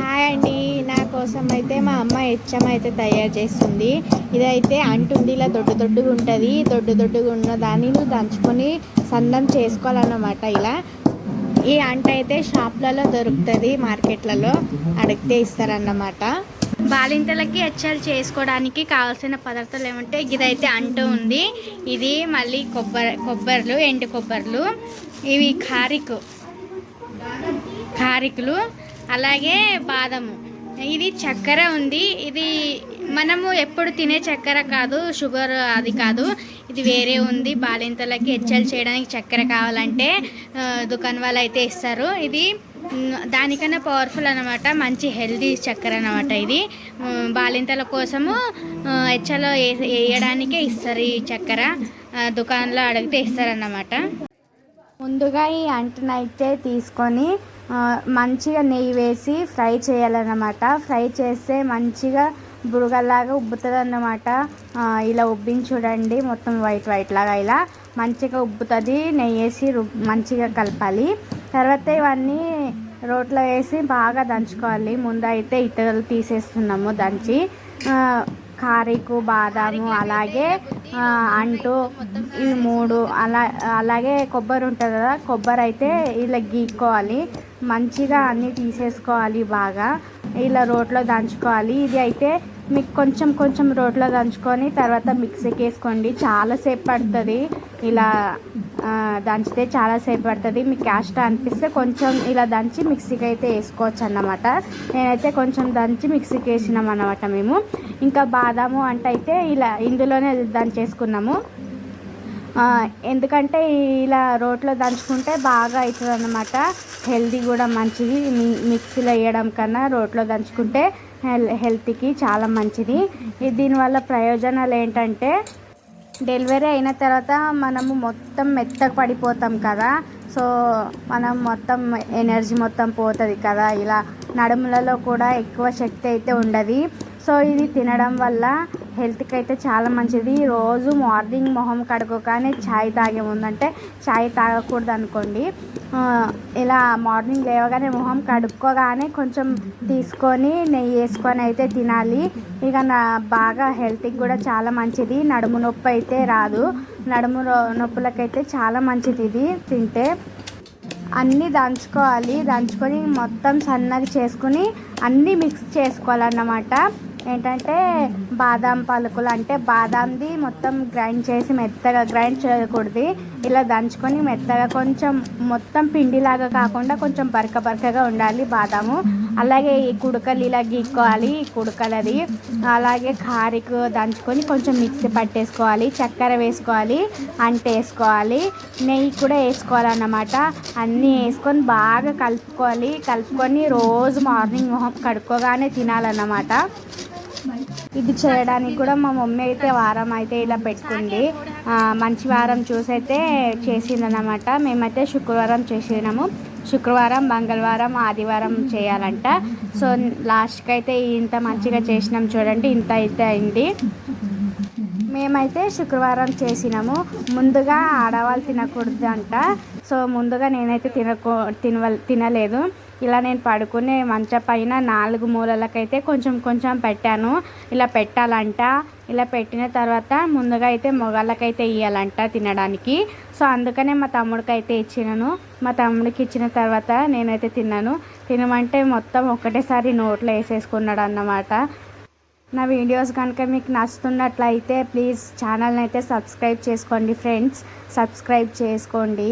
Hi అండి. నా కోసం అయితే మా అమ్మ హెచ్చం అయితే తయారు చేస్తుంది. ఇదైతే అంటుంది ఇలా దొడ్డు దొడ్డుగా ఉంటుంది. దొడ్డు దొడ్డుగా ఉన్న దానిని దంచుకొని సందం చేసుకోవాలన్నమాట ఇలా. ఈ అంట అయితే షాప్లలో దొరుకుతుంది మార్కెట్లలో అడిగితే ఇస్తారన్నమాట. బాలింతలకి హెచ్చలు చేసుకోవడానికి కావాల్సిన పదార్థాలు ఏమంటే ఇదైతే అంటు ఉంది. ఇది మళ్ళీ కొబ్బరి కొబ్బరిలు ఎండు కొబ్బరిలు ఇవి కారికు కారికులు అలాగే బాదము. ఇది చక్కెర ఉంది. ఇది మనము ఎప్పుడు తినే చక్కెర కాదు షుగర్ అది కాదు. ఇది వేరే ఉంది. బాలింతలకి హెచ్చలు చేయడానికి చక్కెర కావాలంటే దుకాణం వాళ్ళు అయితే ఇస్తారు. ఇది దానికన్నా పవర్ఫుల్ అనమాట మంచి హెల్దీ చక్కెర అనమాట ఇది. బాలింతల కోసము ఆ, హెచ్చలో వేయడానికే ఇస్తారు ఈ చక్కెర. దుకాణంలో అడిగితే ఇస్తారన్నమాట. ముందుగా ఈ అంటనైతే తీసుకొని ఆ, మంచిగా నెయ్యి వేసి ఫ్రై చేయాలన్నమాట. ఫ్రై చేస్తే మంచిగా బుడగల్లాగా ఉబ్బుతుంది అన్నమాట ఇలా ఉబ్బించి చూడండి మొత్తం వైట్ వైట్ లాగా ఇలా మంచిగా ఉబ్బుతుంది. నెయ్యి వేసి మంచిగా కలపాలి. తర్వాత ఇవన్నీ రోట్లో వేసి బాగా దంచుకోవాలి. ముందు అయితే ఇతరులు తీసేస్తున్నాము దంచి. కారీకు బాదాము అలాగే అంటూ ఇవి మూడు అలా అలాగే కొబ్బరి ఉంటుంది కదా కొబ్బరి అయితే ఇలా గీక్కోవాలి. మంచిగా అన్నీ తీసేసుకోవాలి బాగా. ఇలా రోట్లో దంచుకోవాలి. ఇది అయితే మీకు కొంచెం కొంచెం రోట్లో దంచుకొని తర్వాత మిక్సీకి వేసుకోండి. చాలాసేపు పడుతుంది. ఇలా దంచితే చాలాసేపు పడుతుంది. మీకు క్యాస్ట్ అనిపిస్తే కొంచెం ఇలా దంచి మిక్సీకి అయితే వేసుకోవచ్చు అన్నమాట. నేనైతే కొంచెం దంచి మిక్సీకి వేసినాం అన్నమాట మేము. ఇంకా బాదాము అంటే అయితే ఇలా ఇందులోనే దంచేసుకున్నాము. ఎందుకంటే ఇలా రోట్లో దంచుకుంటే బాగా అవుతుంది అన్నమాట. హెల్దీ కూడా మంచిది. మి- మిక్సీలో వేయడం కన్నా రోట్లో దంచుకుంటే హెల్ హెల్త్కి చాలా మంచిది. దీనివల్ల ప్రయోజనాలు ఏంటంటే డెలివరీ అయిన తర్వాత మనము మొత్తం మెత్తగా పడిపోతాం కదా. సో మనం మొత్తం ఎనర్జీ మొత్తం పోతుంది కదా. ఇలా నడుములలో కూడా ఎక్కువ శక్తి అయితే ఉండదు. సో ఇది తినడం వల్ల హెల్త్కి అయితే చాలా మంచిది. రోజు మార్నింగ్ మొహం కడుక్కోగానే ఛాయ్ తాగే ముందంటే ఛాయ్ తాగకూడదు అనుకోండి ఇలా మార్నింగ్ లేవగానే మొహం కడుక్కోగానే కొంచెం తీసుకొని నెయ్యి వేసుకొని అయితే తినాలి. ఇక నా బాగా హెల్త్కి కూడా చాలా మంచిది. నడుము నొప్పి అయితే రాదు. నడుము నొప్పులకైతే చాలా మంచిది ఇది తింటే. అన్నీ దంచుకోవాలి. దంచుకొని మొత్తం సన్నగా చేసుకుని అన్నీ మిక్స్ చేసుకోవాలన్నమాట. ఏంటంటే బాదాం పలుకులు అంటే బాదాంది మొత్తం గ్రైండ్ చేసి మెత్తగా గ్రైండ్ చేయకూడదు. ఇలా దంచుకొని మెత్తగా కొంచెం మొత్తం పిండిలాగా కాకుండా కొంచెం బరక బరకగా ఉండాలి బాదాము. అలాగే ఈ కుడకలు ఇలా గీక్కోవాలి ఈ కుడకలది అలాగే కారికు దంచుకొని కొంచెం మిక్సీ పట్టేసుకోవాలి చక్కెర వేసుకోవాలి అంట వేసుకోవాలి నెయ్యి కూడా వేసుకోవాలన్నమాట. అన్నీ వేసుకొని బాగా కలుపుకోవాలి. కలుపుకొని రోజు మార్నింగ్ మొహం కడుక్కోగానే తినాలన్నమాట. ఇది చేయడానికి కూడా మా మమ్మీ అయితే వారం అయితే ఇలా పెట్టుకుంది. మంచి వారం చూసి అయితే చేసిందన్నమాట. మేమైతే శుక్రవారం చేసినాము. శుక్రవారం మంగళవారం ఆదివారం చేయాలంట. సో లాస్ట్కి అయితే ఇంత మంచిగా చేసినాం చూడండి ఇంత అయితే అయింది. మేమైతే శుక్రవారం చేసినాము. ముందుగా ఆడవాళ్ళు తినకూడదు అంట సో ముందుగా నేనైతే తినకూ తినవ తినలేదు. ఇలా నేను పడుకునే మంచ పైన నాలుగు మూలలకైతే కొంచెం కొంచెం పెట్టాను. ఇలా పెట్టాలంట. ఇలా పెట్టిన తర్వాత ముందుగా అయితే మొగాళ్ళకైతే ఇవ్వాలంట తినడానికి. సో అందుకనే మా తమ్ముడికి అయితే ఇచ్చినాను. మా తమ్ముడికి ఇచ్చిన తర్వాత నేనైతే తిన్నాను. తినమంటే మొత్తం ఒకటేసారి నోట్లో వేసేసుకున్నాడు అన్నమాట. నా వీడియోస్ కనుక మీకు నచ్చుతున్నట్లయితే ప్లీజ్ ఛానల్ని అయితే సబ్స్క్రైబ్ చేసుకోండి ఫ్రెండ్స్. సబ్స్క్రైబ్ చేసుకోండి.